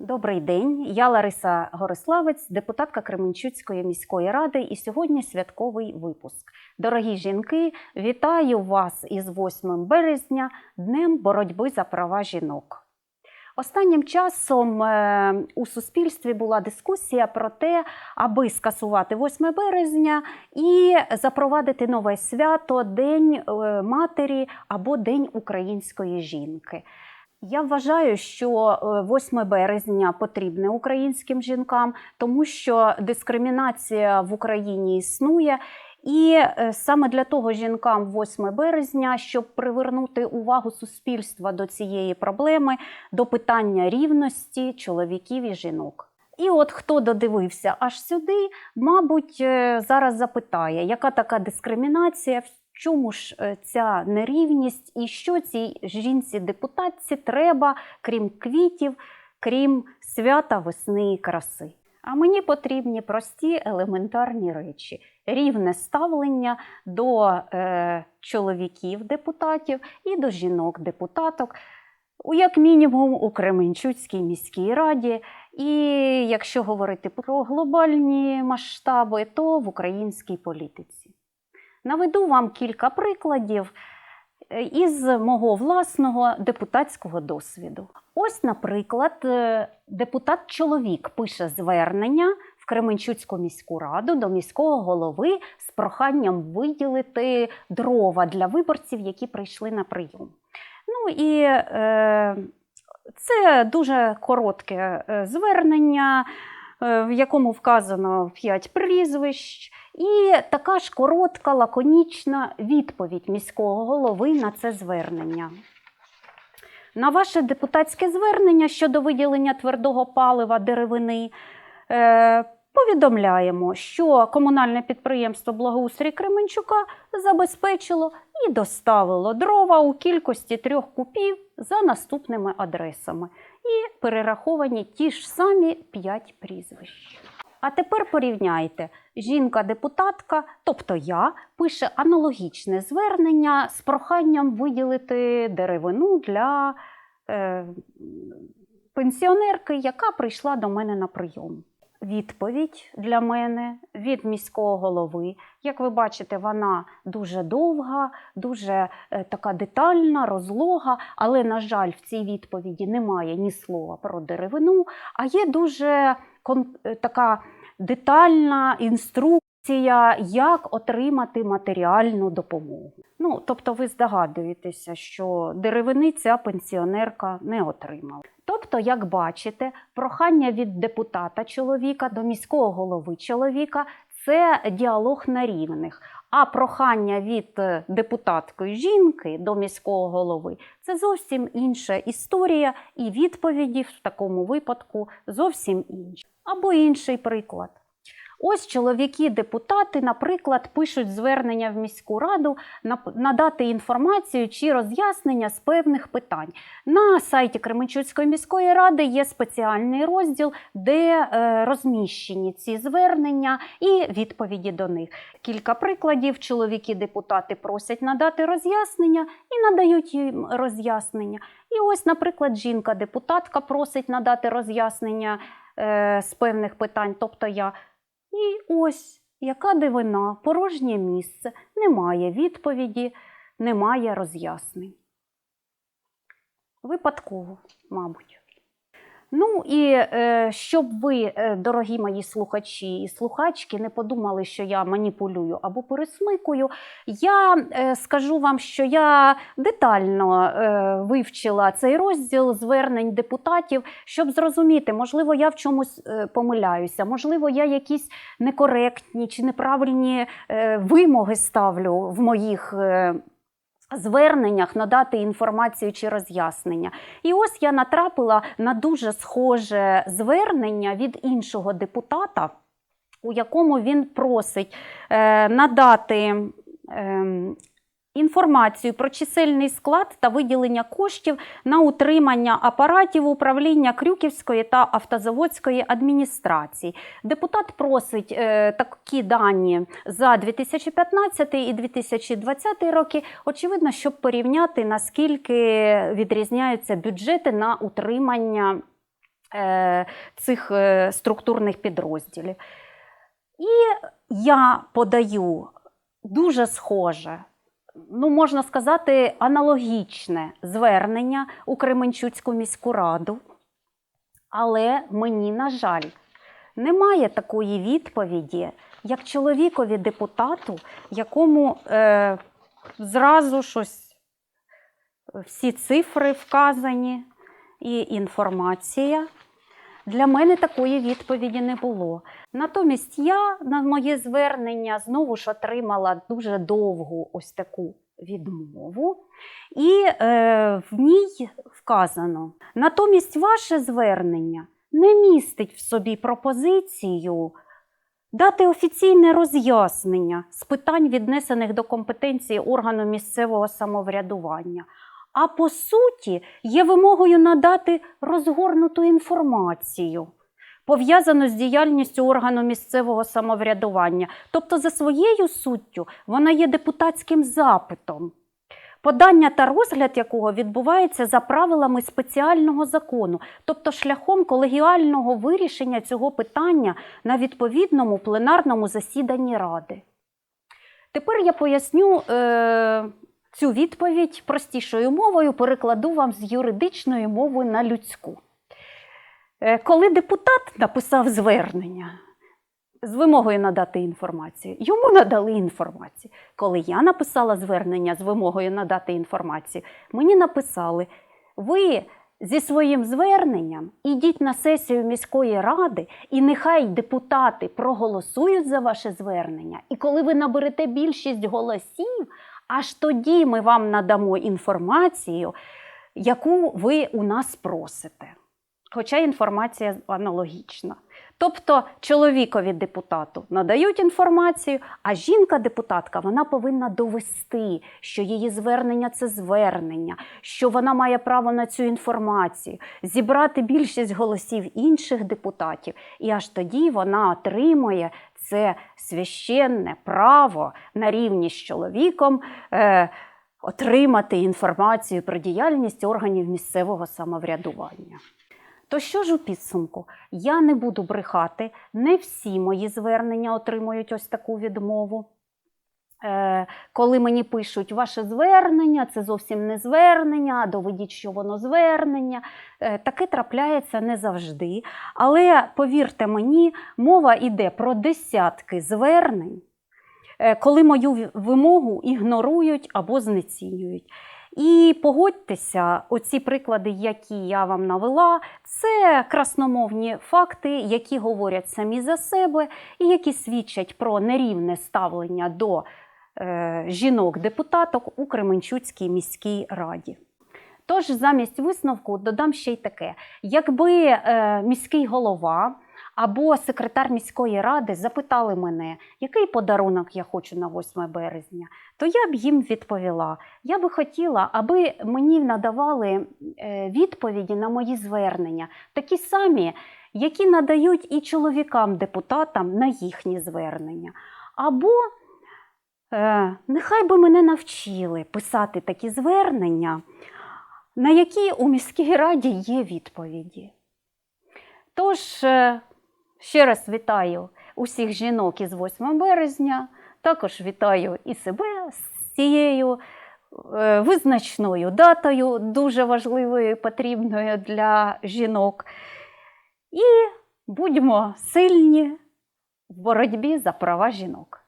Добрий день, я Лариса Гориславець, депутатка Кременчуцької міської ради, і сьогодні святковий випуск. Дорогі жінки, вітаю вас із 8 березня, Днем боротьби за права жінок. Останнім часом е, у суспільстві була дискусія про те, аби скасувати 8 березня і запровадити нове свято День е, матері або День української жінки. Я вважаю, що е, 8 березня потрібне українським жінкам, тому що дискримінація в Україні існує. І е, саме для того жінкам 8 березня, щоб привернути увагу суспільства до цієї проблеми, до питання рівності чоловіків і жінок. І от хто додивився аж сюди, мабуть, е, зараз запитає, яка така дискримінація, чому ж е, ця нерівність і що цій жінці-депутатці треба, крім квітів, крім свята весни і краси. А мені потрібні прості елементарні речі: рівне ставлення до е, чоловіків-депутатів і до жінок-депутаток, як мінімум у Кременчуцькій міській раді. І якщо говорити про глобальні масштаби, то в українській політиці. Наведу вам кілька прикладів е, із мого власного депутатського досвіду. Ось, наприклад, е, депутат-чоловік пише звернення в Кременчуцьку міську раду до міського голови з проханням виділити дрова для виборців, які прийшли на прийом. Ну і е, це дуже коротке е, звернення, в якому вказано 5 прізвищ. І така ж коротка, лаконічна відповідь міського голови на це звернення. На ваше депутатське звернення щодо виділення твердого палива деревини е, повідомляємо, що комунальне підприємство Благоустрій Кременчука забезпечило і доставило дрова у кількості трьох купів за наступними адресами. І перераховані ті ж самі п'ять прізвищ. А тепер порівняйте. Жінка-депутатка, тобто я, пише аналогічне звернення з проханням виділити деревину для е, пенсіонерки, яка прийшла до мене на прийом. Відповідь для мене від міського голови. Як ви бачите, вона дуже довга, дуже е, така детальна, розлога, але, на жаль, в цій відповіді немає ні слова про деревину, а є дуже е, така детальна інструкція, як отримати матеріальну допомогу. Ну, тобто, ви здогадуєтеся, що деревини ця пенсіонерка не отримала. Тобто, як бачите, прохання від депутата чоловіка до міського голови чоловіка це діалог на рівних. А прохання від е, депутатської жінки до міського голови це зовсім інша історія, і відповіді в такому випадку зовсім інші. Або інший приклад. Ось чоловіки-депутати, наприклад, пишуть звернення в міську раду надати інформацію чи роз'яснення з певних питань. На сайті Кременчуцької міської ради є спеціальний розділ, де е, розміщені ці звернення і відповіді до них. Кілька прикладів: чоловіки-депутати просять надати роз'яснення і надають їм роз'яснення. І ось, наприклад, жінка-депутатка просить надати роз'яснення е, з певних питань, тобто я. І ось яка дивина, порожнє місце, немає відповіді, немає роз'яснень. Випадково, мабуть. Ну і е, щоб ви, е, дорогі мої слухачі і слухачки, не подумали, що я маніпулюю або пересмикую, я е, скажу вам, що я детально вивчила цей розділ звернень депутатів, щоб зрозуміти, можливо, я в чомусь помиляюся, можливо, я якісь некоректні чи неправильні вимоги ставлю в моїх. Зверненнях надати інформацію чи роз'яснення. І ось я натрапила на дуже схоже звернення від іншого депутата, у якому він просить е, надати е, інформацію про чисельний склад та виділення коштів на утримання апаратів управління Крюківської та автозаводської адміністрації. Депутат просить е, такі дані за 2015 і 2020 роки. Очевидно, щоб порівняти, наскільки відрізняються бюджети на утримання е, цих е, структурних підрозділів. І я подаю дуже схоже, ну, можна сказати, аналогічне звернення у Кременчуцьку міську раду. Але мені, на жаль, немає такої відповіді, як чоловікові депутату, якому е, зразу щось, всі цифри вказані і інформація. Для мене такої відповіді не було. Натомість я на моє звернення знову ж отримала дуже довгу ось таку відмову, і е, в ній вказано: натомість ваше звернення не містить в собі пропозицію дати офіційне роз'яснення з питань, віднесених до компетенції органу місцевого самоврядування. А по суті, є вимогою надати розгорнуту інформацію, пов'язану з діяльністю органу місцевого самоврядування. Тобто, за своєю суттю, вона є депутатським запитом, подання та розгляд якого відбувається за правилами спеціального закону, тобто шляхом колегіального вирішення цього питання на відповідному пленарному засіданні Ради. Тепер я поясню. Е- Цю відповідь простішою мовою перекладу вам з юридичної мови на людську. Е, Коли депутат написав звернення з вимогою надати інформацію, йому надали інформацію. Коли я написала звернення з вимогою надати інформацію, мені написали: ви зі своїм зверненням ідіть на сесію міської ради, і нехай депутати проголосують за ваше звернення. І коли ви наберете більшість голосів, аж тоді ми вам надамо інформацію, яку ви у нас просите. Хоча інформація аналогічна. Тобто чоловікові депутату надають інформацію, а жінка-депутатка вона повинна довести, що її звернення це звернення, що вона має право на цю інформацію, зібрати більшість голосів інших депутатів, і аж тоді вона отримує це священне право на рівні з чоловіком. Е, Отримати інформацію про діяльність органів місцевого самоврядування. То що ж у підсумку? Я не буду брехати, не всі мої звернення отримують ось таку відмову. Е, коли мені пишуть ваше звернення, це зовсім не звернення, доведіть, що воно звернення. Е, таке трапляється не завжди. Але повірте мені, мова йде про десятки звернень, е, коли мою вимогу ігнорують або знецінюють. І погодьтеся, оці приклади, які я вам навела, це красномовні факти, які говорять самі за себе, і які свідчать про нерівне ставлення до е, жінок-депутаток у Кременчуцькій міській раді. Тож, замість висновку додам ще й таке: якби е, міський голова або секретар міської ради запитали мене, який подарунок я хочу на 8 березня, то я б їм відповіла. Я би хотіла, аби мені надавали е, відповіді на мої звернення, такі самі, які надають і чоловікам-депутатам на їхні звернення. Або е, нехай би мене навчили писати такі звернення, на які у міській раді є відповіді. Тож, е, ще раз вітаю усіх жінок із 8 березня. Також вітаю і себе з цією е, визначною датою, дуже важливою і потрібною для жінок. І будьмо сильні в боротьбі за права жінок.